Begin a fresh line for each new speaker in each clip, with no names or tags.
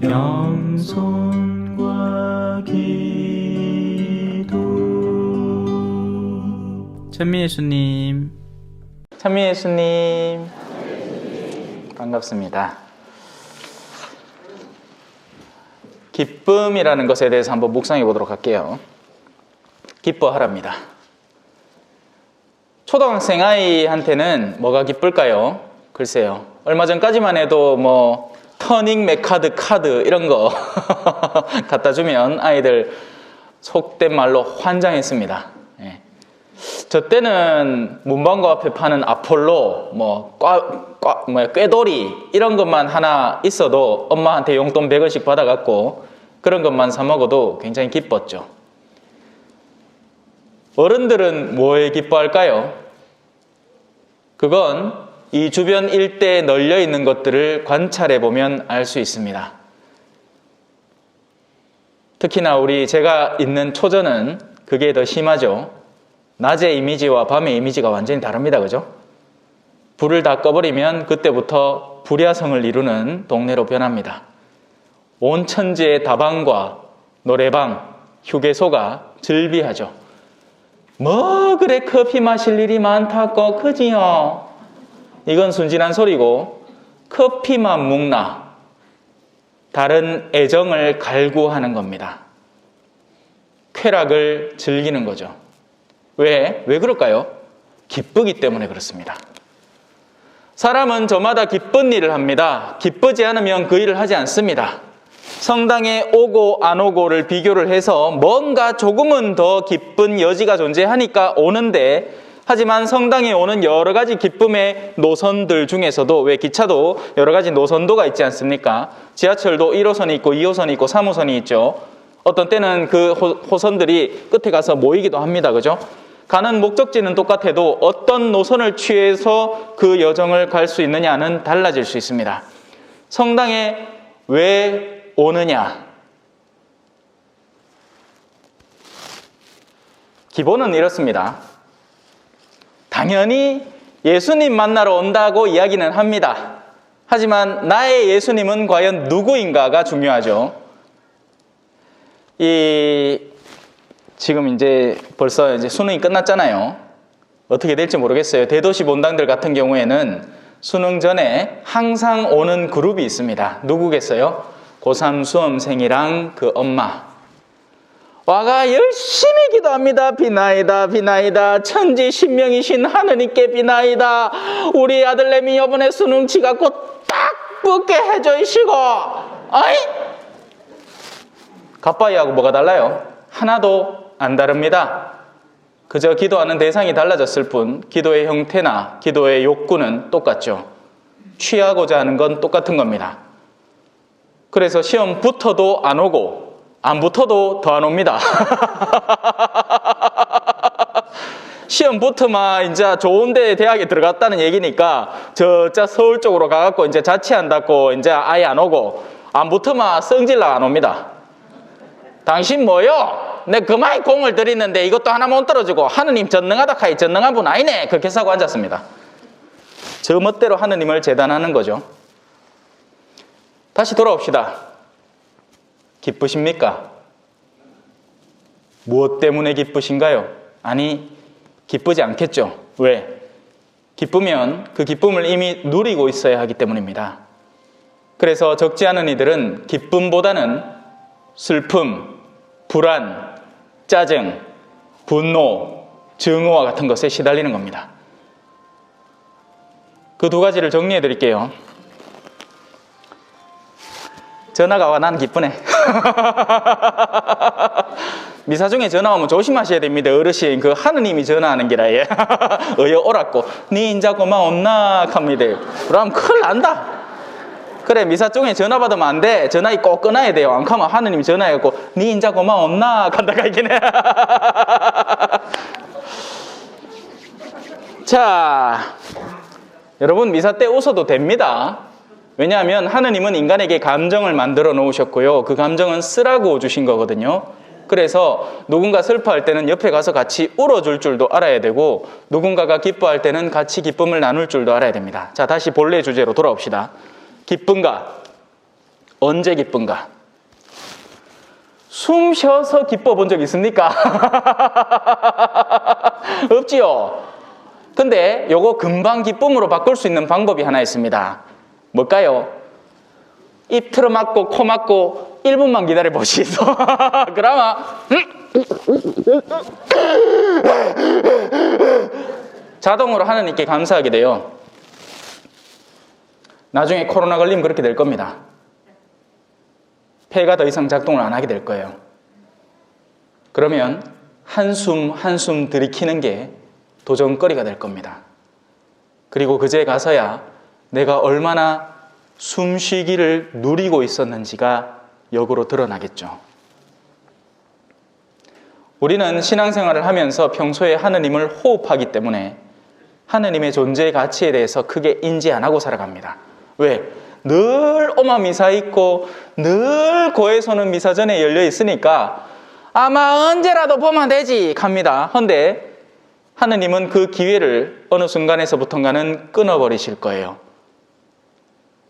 겸손과 기도. 찬미 예수님. 찬미 예수님. 반갑습니다. 기쁨이라는 것에 대해서 한번 묵상해 보도록 할게요. 기뻐하랍니다. 초등학생 아이한테는 뭐가 기쁠까요? 글쎄요. 얼마 전까지만 해도 뭐 터닝 메카드 카드 이런 거 갖다 주면 아이들 속된 말로 환장했습니다. 예. 저 때는 문방구 앞에 파는 아폴로, 뭐, 꽈, 꽈, 뭐, 꾀돌이, 이런 것만 하나 있어도 엄마한테 용돈 100원씩 받아갖고 그런 것만 사먹어도 굉장히 기뻤죠. 어른들은 뭐에 기뻐할까요? 그건 이 주변 일대에 널려 있는 것들을 관찰해 보면 알 수 있습니다. 특히나 우리 제가 있는 초전은 그게 더 심하죠. 낮의 이미지와 밤의 이미지가 완전히 다릅니다. 그죠? 불을 다 꺼버리면 그때부터 불야성을 이루는 동네로 변합니다. 온 천지의 다방과 노래방, 휴게소가 즐비하죠. 뭐 그래 커피 마실 일이 많다고 그지요? 이건 순진한 소리고 커피만 묵나 다른 애정을 갈구하는 겁니다. 쾌락을 즐기는 거죠. 왜? 왜 그럴까요? 기쁘기 때문에 그렇습니다. 사람은 저마다 기쁜 일을 합니다. 기쁘지 않으면 그 일을 하지 않습니다. 성당에 오고 안 오고를 비교를 해서 뭔가 조금은 더 기쁜 여지가 존재하니까 오는데 하지만 성당에 오는 여러 가지 기쁨의 노선들 중에서도 왜 기차도 여러 가지 노선도가 있지 않습니까? 지하철도 1호선이 있고 2호선이 있고 3호선이 있죠. 어떤 때는 그 호선들이 끝에 가서 모이기도 합니다. 그죠? 가는 목적지는 똑같아도 어떤 노선을 취해서 그 여정을 갈 수 있느냐는 달라질 수 있습니다. 성당에 왜 오느냐? 기본은 이렇습니다. 당연히 예수님 만나러 온다고 이야기는 합니다. 하지만 나의 예수님은 과연 누구인가가 중요하죠. 이 지금 이제 벌써 이제 수능이 끝났잖아요. 어떻게 될지 모르겠어요. 대도시 본당들 같은 경우에는 수능 전에 항상 오는 그룹이 있습니다. 누구겠어요? 고3 수험생이랑 그 엄마. 와가 열심히 기도합니다. 비나이다, 비나이다. 천지 신명이신 하느님께 비나이다. 우리 아들내미 이번에 수능 치갖고 딱 붙게 해주시고, 어이? 가빠이하고 뭐가 달라요? 하나도 안 다릅니다. 그저 기도하는 대상이 달라졌을 뿐, 기도의 형태나 기도의 욕구는 똑같죠. 취하고자 하는 건 똑같은 겁니다. 그래서 시험 붙어도 안 오고, 안 붙어도 더 안 옵니다. 시험 붙으면 이제 좋은데 대학에 들어갔다는 얘기니까 저자 서울 쪽으로 가갖고 이제 자취한다고 이제 아예 안 오고 안 붙으면 성질나 안 옵니다. 당신 뭐요? 내 그마이 공을 들이는데 이것도 하나 못 떨어지고 하느님 전능하다 카이 전능한 분 아니네 그렇게 사고 앉았습니다. 저 멋대로 하느님을 재단하는 거죠. 다시 돌아옵시다. 기쁘십니까? 무엇 때문에 기쁘신가요? 아니, 기쁘지 않겠죠. 왜? 기쁘면 그 기쁨을 이미 누리고 있어야 하기 때문입니다. 그래서 적지 않은 이들은 기쁨보다는 슬픔, 불안, 짜증, 분노, 증오와 같은 것에 시달리는 겁니다. 그 두 가지를 정리해 드릴게요. 전화가 와, 난 기쁘네. 미사 중에 전화 오면 조심하셔야 됩니다. 어르신, 그 하느님이 전화하는 기라, 예. 어여 오랐고, 니 인자 고마웠나? 합니다. 그럼 큰일 난다. 그래, 미사 중에 전화 받으면 안 돼. 전화기 꼭 끊어야 돼요. 안 하면 하느님이 전화해갖고, 니 인자 고마웠나? 간다가 해. 자, 여러분, 미사 때 웃어도 됩니다. 왜냐하면 하느님은 인간에게 감정을 만들어 놓으셨고요. 그 감정은 쓰라고 주신 거거든요. 그래서 누군가 슬퍼할 때는 옆에 가서 같이 울어줄 줄도 알아야 되고 누군가가 기뻐할 때는 같이 기쁨을 나눌 줄도 알아야 됩니다. 자, 다시 본래 주제로 돌아옵시다. 기쁨과 언제 기쁜가? 숨 쉬어서 기뻐 본 적 있습니까? 없지요? 근데 요거 금방 기쁨으로 바꿀 수 있는 방법이 하나 있습니다. 뭘까요? 입 틀어 막고 코 막고 1분만 기다려 보시소. 그러면 자동으로 하느님께 감사하게 돼요. 나중에 코로나 걸리면 그렇게 될 겁니다. 폐가 더 이상 작동을 안 하게 될 거예요. 그러면 한숨 한숨 들이키는 게 도전거리가 될 겁니다. 그리고 그제 가서야 내가 얼마나 숨쉬기를 누리고 있었는지가 역으로 드러나겠죠. 우리는 신앙생활을 하면서 평소에 하느님을 호흡하기 때문에 하느님의 존재의 가치에 대해서 크게 인지 안 하고 살아갑니다. 왜? 늘 오마 미사 있고 늘 고해소는 미사전에 열려 있으니까 아마 언제라도 보면 되지 합니다. 헌데 하느님은 그 기회를 어느 순간에서부턴가는 끊어버리실 거예요.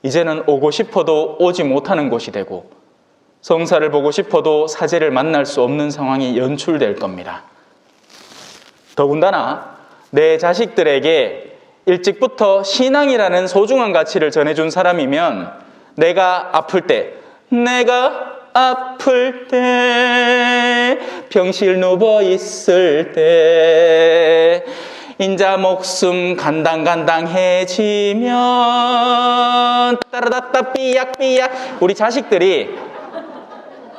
이제는 오고 싶어도 오지 못하는 곳이 되고 성사를 보고 싶어도 사제를 만날 수 없는 상황이 연출될 겁니다. 더군다나 내 자식들에게 일찍부터 신앙이라는 소중한 가치를 전해준 사람이면 내가 아플 때, 내가 아플 때, 병실 누워 있을 때, 인자 목숨 간당간당해지면 따라다따 삐약삐약. 우리 자식들이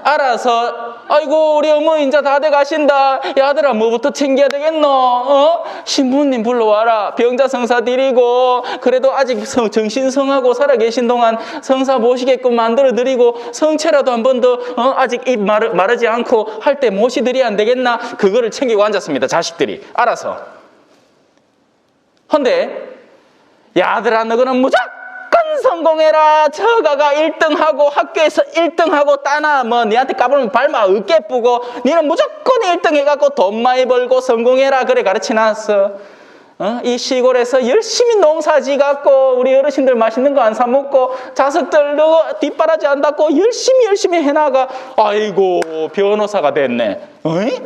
알아서 아이고 우리 어머 인자 다 돼 가신다. 야 아들아 뭐부터 챙겨야 되겠노? 어? 신부님 불러와라. 병자 성사 드리고. 그래도 아직 성, 정신성하고 살아계신 동안 성사 모시게끔 만들어 드리고 성체라도 한 번 더 어? 아직 입 마르, 마르지 않고 할 때 모시드려야 안 되겠나? 그거를 챙기고 앉았습니다 자식들이. 알아서 헌데 야 아들아 너는 무조건 성공해라 저가가 1등하고 학교에서 1등하고 따나 뭐 니한테 까불면 발마 어깨 뿌고 니는 무조건 1등 해갖고 돈 많이 벌고 성공해라 그래 가르치놨어 어? 이 시골에서 열심히 농사 지갖고 우리 어르신들 맛있는 거 안 사 먹고 자석들 너 뒷바라지 안 닦고 열심히 열심히 해나가 아이고 변호사가 됐네 어이?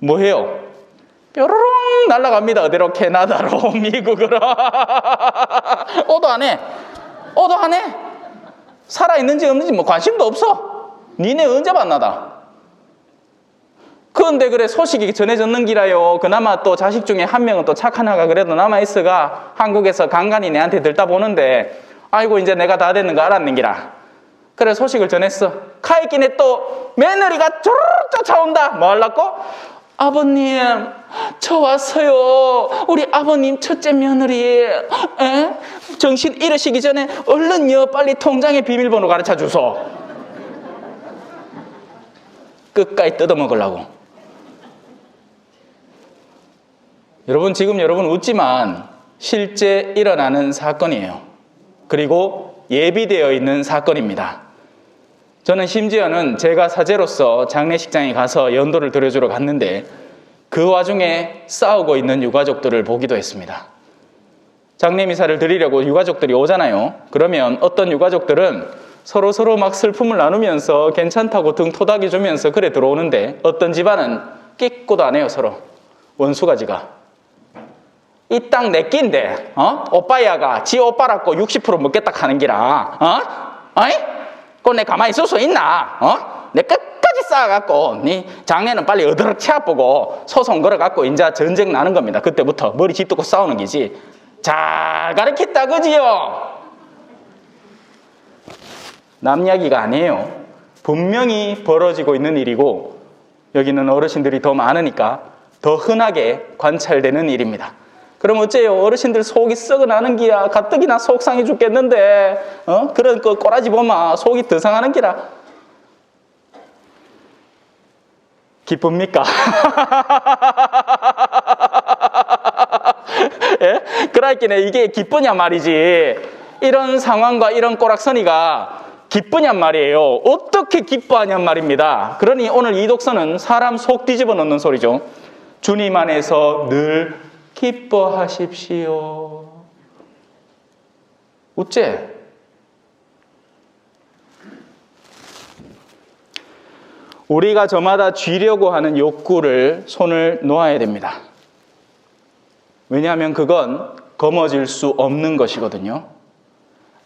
뭐해요? 뾰로롱 날아갑니다. 어디로 캐나다로 미국으로 오도 안 해. 오도 안 해. 살아 있는지 없는지 뭐 관심도 없어. 니네 언제 만나다. 그런데 그래 소식이 전해졌는 기라요. 그나마 또 자식 중에 한 명은 또 착한 아가 그래도 남아 있어가 한국에서 간간히 내한테 들다 보는데 아이고 이제 내가 다 됐는 거 알았는 기라. 그래 소식을 전했어. 카이kin에 또 며느리가 쪼르르 쫓아온다. 뭐 하려고? 아버님, 저 왔어요. 우리 아버님 첫째 며느리. 에? 정신 잃으시기 전에 얼른요, 빨리 통장의 비밀번호 가르쳐 주소. 끝까지 뜯어먹으려고. 여러분, 지금 여러분 웃지만 실제 일어나는 사건이에요. 그리고 예비되어 있는 사건입니다. 저는 심지어는 제가 사제로서 장례식장에 가서 연도를 드려주러 갔는데 그 와중에 싸우고 있는 유가족들을 보기도 했습니다. 장례 미사를 드리려고 유가족들이 오잖아요. 그러면 어떤 유가족들은 서로 서로 막 슬픔을 나누면서 괜찮다고 등 토닥여 주면서 그래 들어오는데 어떤 집안은 끼고도 안 해요 서로. 원수가지가. 이 땅 내낀데 어? 오빠야가 지 오빠라고 60% 먹겠다 하는 기라 어? 어이 그내 가만히 있을 수 있나? 어? 내 끝까지 쌓아갖고, 니 장례는 빨리 어드럭 채아보고 소송 걸어갖고 이제 전쟁 나는 겁니다. 그때부터 머리 짚고 싸우는 기지. 잘 가르쳤다, 그지요? 남 이야기가 아니에요. 분명히 벌어지고 있는 일이고, 여기는 어르신들이 더 많으니까 더 흔하게 관찰되는 일입니다. 그럼 어째요? 어르신들 속이 썩어 나는 기야. 가뜩이나 속 상해 죽겠는데, 어? 그런 그 꼬라지 보마. 속이 더 상하는 기라. 기쁩니까? 예? 그라이끼네 이게 기쁘냐 말이지. 이런 상황과 이런 꼬락서니가 기쁘냔 말이에요. 어떻게 기뻐하냔 말입니다. 그러니 오늘 이 독서는 사람 속 뒤집어 놓는 소리죠. 주님 안에서 늘 기뻐하십시오. 우째 우리가 저마다 쥐려고 하는 욕구를 손을 놓아야 됩니다. 왜냐하면 그건 거머쥘 수 없는 것이거든요.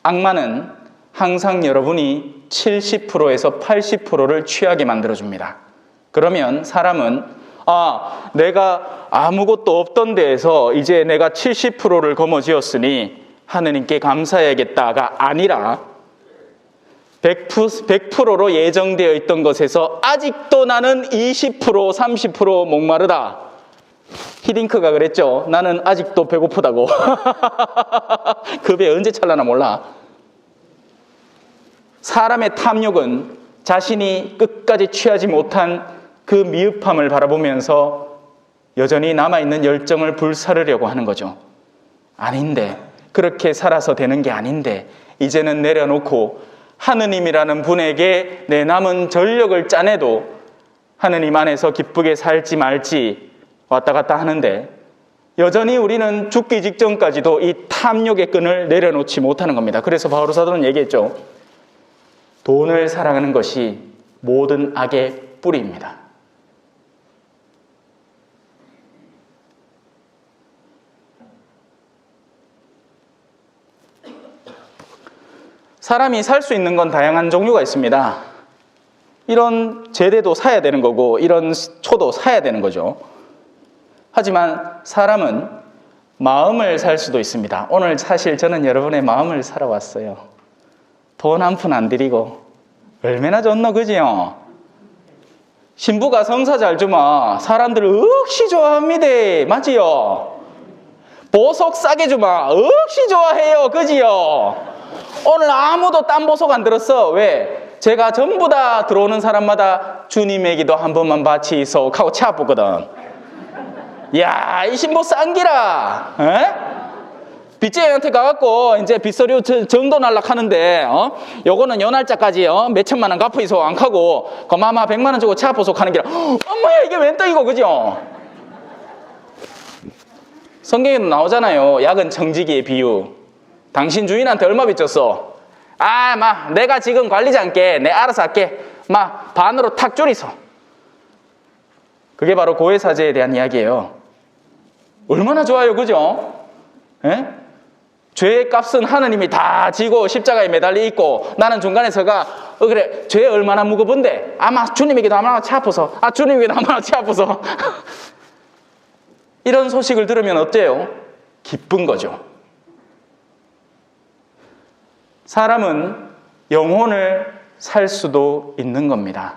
악마는 항상 여러분이 70%에서 80%를 취하게 만들어줍니다. 그러면 사람은 아, 내가 아무것도 없던 데에서 이제 내가 70%를 거머쥐었으니 하느님께 감사해야겠다가 아니라 100%로 예정되어 있던 것에서 아직도 나는 20%, 30% 목마르다. 히딩크가 그랬죠. 나는 아직도 배고프다고. 그배 언제 찰라나 몰라. 사람의 탐욕은 자신이 끝까지 취하지 못한 그 미흡함을 바라보면서 여전히 남아있는 열정을 불사르려고 하는 거죠. 아닌데, 그렇게 살아서 되는 게 아닌데, 이제는 내려놓고 하느님이라는 분에게 내 남은 전력을 짜내도 하느님 안에서 기쁘게 살지 말지 왔다 갔다 하는데 여전히 우리는 죽기 직전까지도 이 탐욕의 끈을 내려놓지 못하는 겁니다. 그래서 바오로 사도는 얘기했죠. 돈을 사랑하는 것이 모든 악의 뿌리입니다. 사람이 살 수 있는 건 다양한 종류가 있습니다. 이런 제대도 사야 되는 거고, 이런 초도 사야 되는 거죠. 하지만 사람은 마음을 살 수도 있습니다. 오늘 사실 저는 여러분의 마음을 사러 왔어요. 돈 한 푼 안 드리고. 얼마나 좋노, 그지요? 신부가 성사 잘 주마. 사람들 억시 좋아합니다. 맞지요? 보석 싸게 주마. 억시 좋아해요. 그지요? 오늘 아무도 딴 보석 안 들었어. 왜? 제가 전부 다 들어오는 사람마다 주님에게도 한 번만 바치소 하고 차 보거든. 야, 이 신부 싼기라. 에? 빚쟁이한테 가갖고 이제 빚서류 정도 날락 하는데, 어? 요거는 요 날짜까지, 어? 몇 천만 원 갚으이소 안 하고, 그마마 백만 원 주고 차 보석하는 기라. 엄마야, 이게 웬 떡이고, 그죠? 성경에도 나오잖아요. 약은 청지기의 비유. 당신 주인한테 얼마 빚졌어? 아, 마, 내가 지금 관리자께, 내 알아서 할게. 마, 반으로 탁 줄이소. 그게 바로 고해사제에 대한 이야기예요. 얼마나 좋아요, 그죠? 예? 죄의 값은 하느님이 다 지고 십자가에 매달려 있고 나는 중간에 서가 어 그래 죄 얼마나 무거운데 아마 주님에게도 아마 차 아파서 아 주님에게도 아마 차 아파서 이런 소식을 들으면 어때요? 기쁜 거죠. 사람은 영혼을 살 수도 있는 겁니다.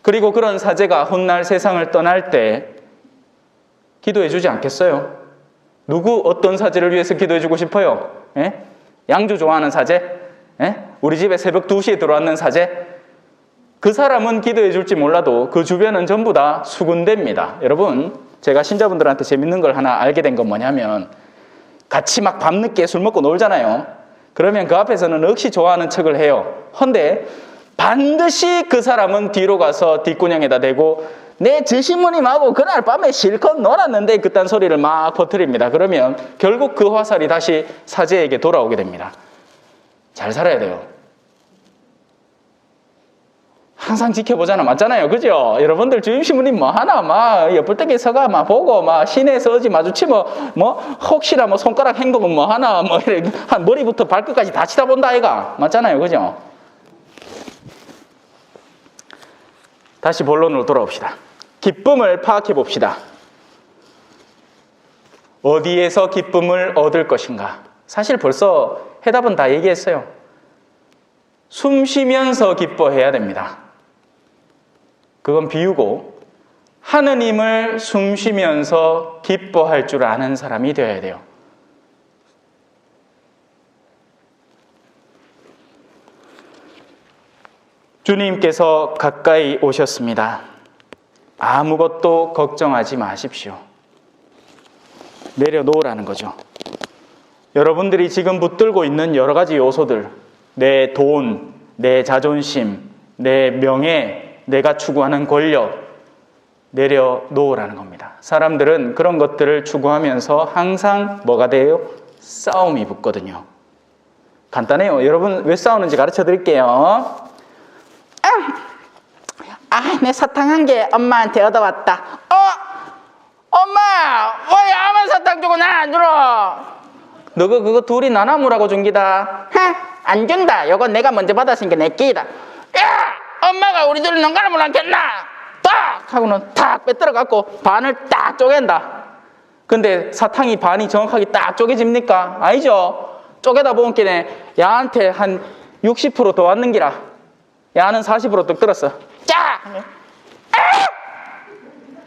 그리고 그런 사제가 훗날 세상을 떠날 때 기도해 주지 않겠어요? 누구 어떤 사제를 위해서 기도해 주고 싶어요? 예? 양주 좋아하는 사제? 예? 우리 집에 새벽 2시에 들어왔는 사제? 그 사람은 기도해 줄지 몰라도 그 주변은 전부 다 수군대입니다. 여러분, 제가 신자분들한테 재밌는 걸 하나 알게 된 건 뭐냐면 같이 막 밤늦게 술 먹고 놀잖아요. 그러면 그 앞에서는 억시 좋아하는 척을 해요. 헌데 반드시 그 사람은 뒤로 가서 뒷구녕에다 대고 내 지신모님하고 그날 밤에 실컷 놀았는데 그딴 소리를 막 퍼뜨립니다. 그러면 결국 그 화살이 다시 사제에게 돌아오게 됩니다. 잘 살아야 돼요. 항상 지켜보잖아. 맞잖아요. 그죠? 여러분들 주임신부님 뭐 하나, 막, 옆을 떼기 서가, 막, 보고, 막, 시내에서 어디 마주치면, 뭐, 혹시나 뭐, 손가락 행동은 뭐 하나, 뭐, 이래, 한 머리부터 발끝까지 다 치다본다, 아이가. 맞잖아요. 그죠? 다시 본론으로 돌아옵시다. 기쁨을 파악해 봅시다. 어디에서 기쁨을 얻을 것인가? 사실 벌써 해답은 다 얘기했어요. 숨 쉬면서 기뻐해야 됩니다. 그건 비유고, 하느님을 숨 쉬면서 기뻐할 줄 아는 사람이 되어야 돼요. 주님께서 가까이 오셨습니다. 아무것도 걱정하지 마십시오. 내려놓으라는 거죠. 여러분들이 지금 붙들고 있는 여러 가지 요소들, 내 돈, 내 자존심, 내 명예, 내가 추구하는 권력, 내려놓으라는 겁니다. 사람들은 그런 것들을 추구하면서 항상 뭐가 돼요? 싸움이 붙거든요. 간단해요. 여러분 왜 싸우는지 가르쳐 드릴게요.
아, 내 사탕 한 개 엄마한테 얻어왔다. 어? 엄마, 왜 야만 사탕 주고 나 안 주러?
너가 그거 둘이 나눠무라고 준 기다.
하, 안 준다. 요건 내가 먼저 받았으니까 내 끼다. 야, 엄마가 우리 둘 농가를 않겠나? 딱 하고는 탁 빼들어 갖고 반을 딱 쪼갠다.
근데 사탕이 반이 정확하게 딱 쪼개집니까? 아니죠. 쪼개다 보니까 야한테 한 60%더 왔는 기라. 야는 40%뚝 들었어.
자, 아!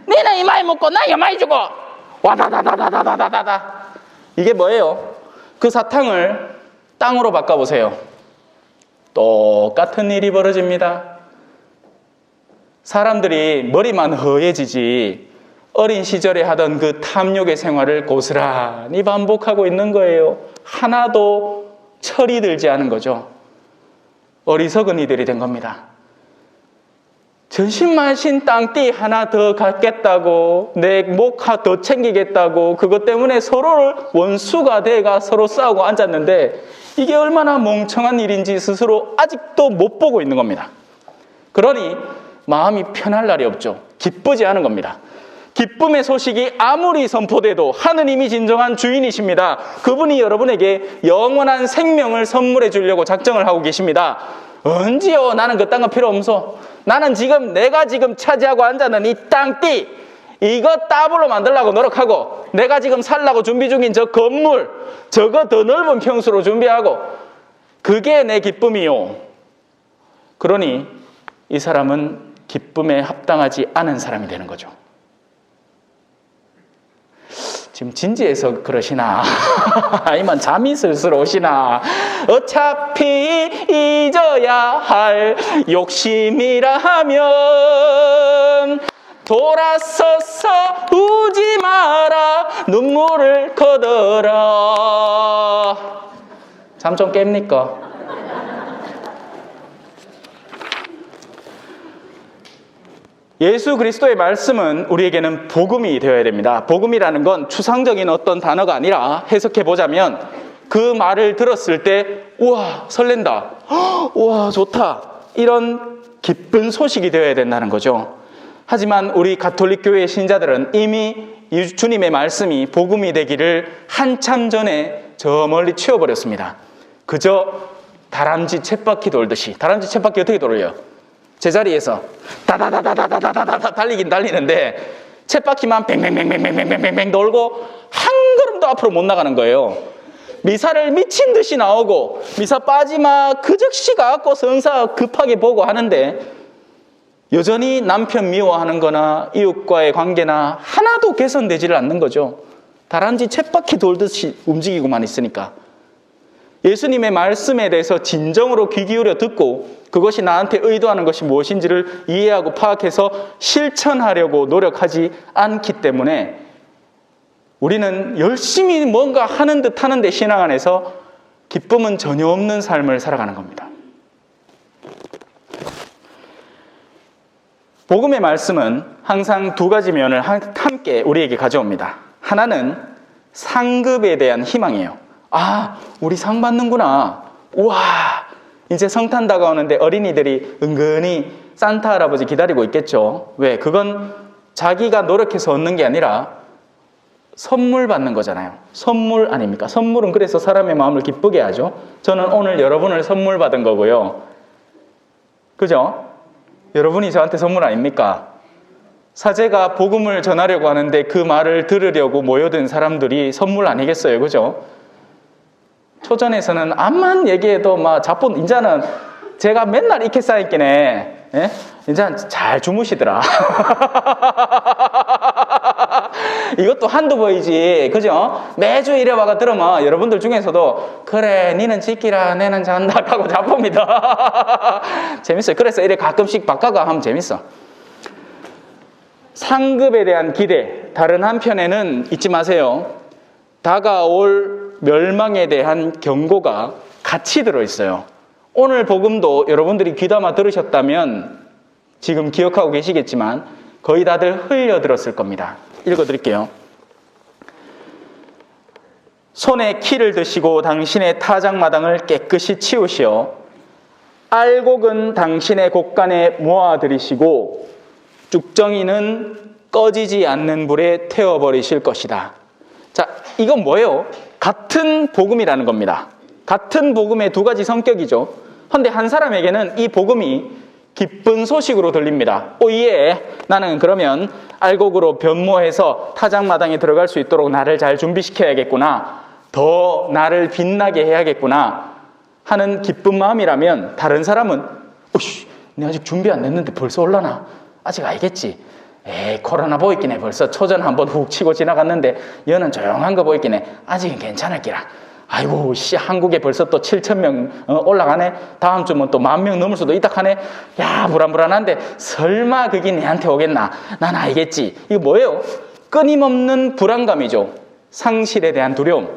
니는 이마에 먹고 나 이마에 주고. 와다다다다다다다다.
이게 뭐예요? 그 사탕을 땅으로 바꿔보세요. 똑같은 일이 벌어집니다. 사람들이 머리만 허해지지 어린 시절에 하던 그 탐욕의 생활을 고스란히 반복하고 있는 거예요. 하나도 철이 들지 않은 거죠. 어리석은 이들이 된 겁니다. 전신만신 땅띠 하나 더 갖겠다고 내목더 챙기겠다고 그것 때문에 서로를 원수가 돼가 서로 싸우고 앉았는데 이게 얼마나 멍청한 일인지 스스로 아직도 못 보고 있는 겁니다. 그러니 마음이 편할 날이 없죠. 기쁘지 않은 겁니다. 기쁨의 소식이 아무리 선포돼도 하느님이 진정한 주인이십니다. 그분이 여러분에게 영원한 생명을 선물해 주려고 작정을 하고 계십니다. 언제요? 나는 그딴 거 필요 없어. 나는 지금 내가 지금 차지하고 앉아는 이 땅띠 이거 따블로 만들려고 노력하고 내가 지금 살라고 준비 중인 저 건물 저거 더 넓은 평수로 준비하고 그게 내 기쁨이요. 그러니 이 사람은 기쁨에 합당하지 않은 사람이 되는 거죠. 지금 진지해서 그러시나? 아니면 잠이 슬슬 오시나? 어차피 잊어야 할 욕심이라 하면 돌아서서 우지 마라 눈물을 거둬라 잠 좀 깹니까? 예수 그리스도의 말씀은 우리에게는 복음이 되어야 됩니다. 복음이라는 건 추상적인 어떤 단어가 아니라 해석해 보자면 그 말을 들었을 때 우와 설렌다. 헉, 우와 좋다. 이런 기쁜 소식이 되어야 된다는 거죠. 하지만 우리 가톨릭 교회 신자들은 이미 이 주님의 말씀이 복음이 되기를 한참 전에 저 멀리 치워버렸습니다. 그저 다람쥐 쳇바퀴 돌듯이 다람쥐 쳇바퀴 어떻게 돌려요? 제자리에서 다다다다다다다다 달리긴 달리는데 쳇바퀴만 뱅뱅뱅뱅뱅뱅뱅뱅 돌고 한 걸음도 앞으로 못 나가는 거예요. 미사를 미친 듯이 나오고 미사 빠지마 그 즉시 가갖고 성사 급하게 보고 하는데 여전히 남편 미워하는 거나 이웃과의 관계나 하나도 개선되지를 않는 거죠. 다람쥐 쳇바퀴 돌듯이 움직이고만 있으니까. 예수님의 말씀에 대해서 진정으로 귀 기울여 듣고 그것이 나한테 의도하는 것이 무엇인지를 이해하고 파악해서 실천하려고 노력하지 않기 때문에 우리는 열심히 뭔가 하는 듯 하는데 신앙 안에서 기쁨은 전혀 없는 삶을 살아가는 겁니다. 복음의 말씀은 항상 두 가지 면을 함께 우리에게 가져옵니다. 하나는 상급에 대한 희망이에요. 아, 우리 상 받는구나. 우와, 이제 성탄 다가오는데 어린이들이 은근히 산타 할아버지 기다리고 있겠죠. 왜? 그건 자기가 노력해서 얻는 게 아니라 선물 받는 거잖아요. 선물 아닙니까? 선물은 그래서 사람의 마음을 기쁘게 하죠. 저는 오늘 여러분을 선물 받은 거고요. 그죠? 여러분이 저한테 선물 아닙니까? 사제가 복음을 전하려고 하는데 그 말을 들으려고 모여든 사람들이 선물 아니겠어요? 그죠? 초전에서는 암만 얘기해도 막 자본 인자는 제가 맨날 이렇게 쌓였기네. 예? 인자 잘 주무시더라. 이것도 한두 번이지, 그죠? 매주 이래 와가 들으면 여러분들 중에서도 그래, 니는 지키라, 내는 잔다 하고 잡봅니다. 재밌어요. 그래서 이래 가끔씩 바꿔가 하면 재밌어. 상급에 대한 기대, 다른 한편에는 잊지 마세요. 다가올 멸망에 대한 경고가 같이 들어있어요. 오늘 복음도 여러분들이 귀담아 들으셨다면 지금 기억하고 계시겠지만 거의 다들 흘려 들었을 겁니다. 읽어 드릴게요. 손에 키를 드시고 당신의 타작마당을 깨끗이 치우시어 알곡은 당신의 곳간에 모아들이시고 쭉정이는 꺼지지 않는 불에 태워버리실 것이다. 자, 이건 뭐예요? 같은 복음이라는 겁니다. 같은 복음의 두 가지 성격이죠. 근데 한 사람에게는 이 복음이 기쁜 소식으로 들립니다. 오예, 나는 그러면 알곡으로 변모해서 타작마당에 들어갈 수 있도록 나를 잘 준비시켜야겠구나. 더 나를 빛나게 해야겠구나. 하는 기쁜 마음이라면 다른 사람은 오씨, 내 아직 준비 안 됐는데 벌써 올라나? 아직 알겠지? 에이, 코로나 보이긴 해. 벌써 초전 한번 훅 치고 지나갔는데 여는 조용한 거 보이긴 해. 아직은 괜찮을 기라. 아이고, 씨, 한국에 벌써 또 7천 명 어, 올라가네. 다음 주면 또 만 명 넘을 수도 있다 하네. 야, 불안불안한데 설마 그게 내한테 오겠나? 난 알겠지. 이거 뭐예요? 끊임없는 불안감이죠. 상실에 대한 두려움.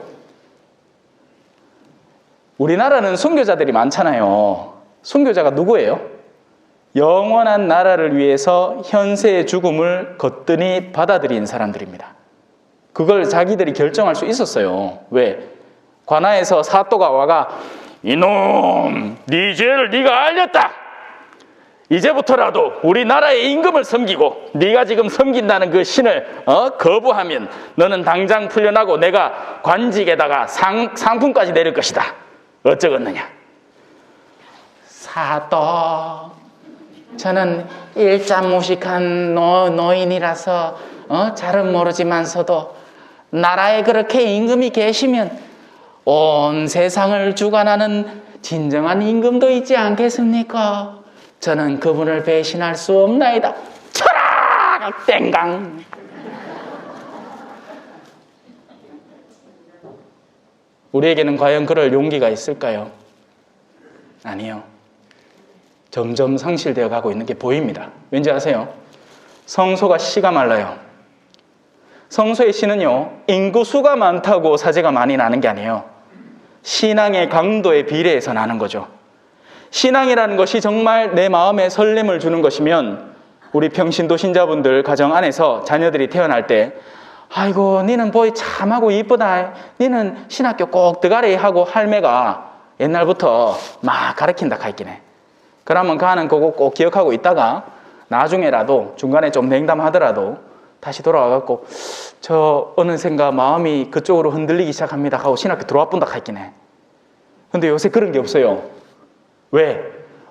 우리나라는 순교자들이 많잖아요. 순교자가 누구예요? 영원한 나라를 위해서 현세의 죽음을 거뜬히 받아들인 사람들입니다. 그걸 자기들이 결정할 수 있었어요. 왜? 관아에서 사또가 와가 이놈, 네 죄를 네가 알렸다. 이제부터라도 우리나라의 임금을 섬기고 네가 지금 섬긴다는 그 신을 어? 거부하면 너는 당장 풀려나고 내가 관직에다가 상, 상품까지 내릴 것이다. 어쩌겠느냐? 사또, 저는 일자무식한 노, 노인이라서 어? 잘은 모르지만서도 나라에 그렇게 임금이 계시면 온 세상을 주관하는 진정한 임금도 있지 않겠습니까? 저는 그분을 배신할 수 없나이다. 철학 땡강. 우리에게는 과연 그럴 용기가 있을까요? 아니요. 점점 상실되어 가고 있는 게 보입니다. 왠지 아세요? 성소가 씨가 말라요. 성소의 씨는요, 인구수가 많다고 사제가 많이 나는 게 아니에요. 신앙의 강도에 비례해서 나는 거죠. 신앙이라는 것이 정말 내 마음에 설렘을 주는 것이면 우리 평신도 신자분들 가정 안에서 자녀들이 태어날 때 아이고 니는 보이 참하고 이쁘다 니는 신학교 꼭 들어가래 하고 할매가 옛날부터 막 가르친다 카있기네 그러면 가는 그거 꼭 기억하고 있다가 나중에라도 중간에 좀 냉담하더라도 다시 돌아와갖고 저 어느샌가 마음이 그쪽으로 흔들리기 시작합니다 하고 신학교 들어와 본다 카있기네. 근데 요새 그런 게 없어요. 왜?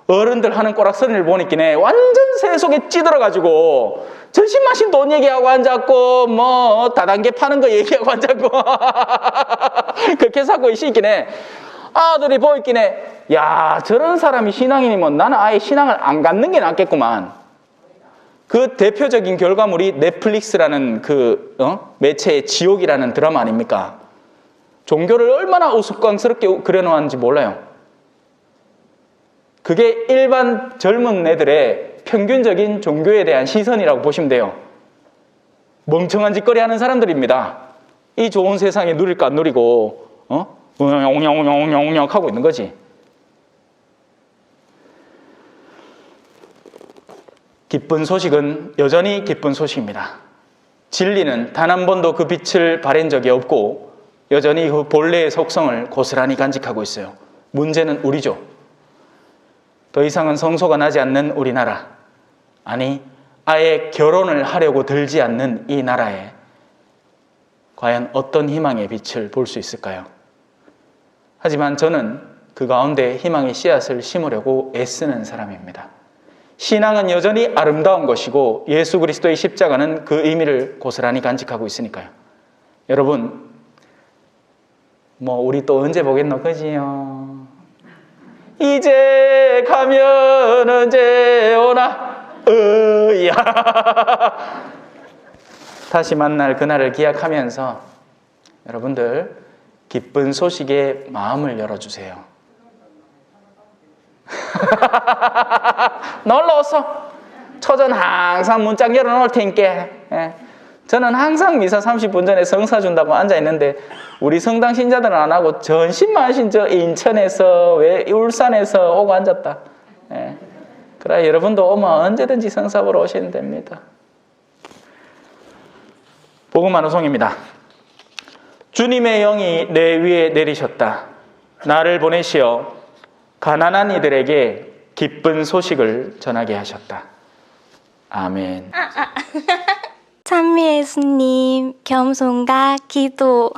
어른들 하는 꼬락서리를 보니까 완전 새 속에 찌들어가지고 전신 마신 돈 얘기하고 앉았고 뭐 다단계 파는 거 얘기하고 앉았고 그렇게 사고 있기네 아들이 보이기네 야 저런 사람이 신앙인이면 나는 아예 신앙을 안 갖는 게 낫겠구만 그 대표적인 결과물이 넷플릭스라는 그 어? 매체의 지옥이라는 드라마 아닙니까? 종교를 얼마나 우스꽝스럽게 그려놓았는지 몰라요 그게 일반 젊은 애들의 평균적인 종교에 대한 시선이라고 보시면 돼요. 멍청한 짓거리 하는 사람들입니다. 이 좋은 세상에 누릴까 안 누리고, 어? 옹냥옹냥옹냥옹냥 하고 있는 거지. 기쁜 소식은 여전히 기쁜 소식입니다. 진리는 단 한 번도 그 빛을 발한 적이 없고, 여전히 그 본래의 속성을 고스란히 간직하고 있어요. 문제는 우리죠. 더 이상은 성소가 나지 않는 우리나라, 아니, 아예 결혼을 하려고 들지 않는 이 나라에 과연 어떤 희망의 빛을 볼 수 있을까요? 하지만 저는 그 가운데 희망의 씨앗을 심으려고 애쓰는 사람입니다. 신앙은 여전히 아름다운 것이고 예수 그리스도의 십자가는 그 의미를 고스란히 간직하고 있으니까요. 여러분, 뭐 우리 또 언제 보겠노, 그지요? 이제 가면 언제 오나 으야 다시 만날 그날을 기약하면서 여러분들 기쁜 소식에 마음을 열어주세요 놀러 오소 초전 항상 문짝 열어놓을 테니까 예. 저는 항상 미사 30분 전에 성사 준다고 앉아 있는데 우리 성당 신자들은 안 하고 전신만신 저 인천에서 왜 울산에서 오고 앉았다. 예. 그래 여러분도 오면 언제든지 성사 보러 오시면 됩니다. 복음한 후송입니다. 주님의 영이 내 위에 내리셨다. 나를 보내시어 가난한 이들에게 기쁜 소식을 전하게 하셨다. 아멘. 아, 아.
찬미 예수님, 겸손과 기도,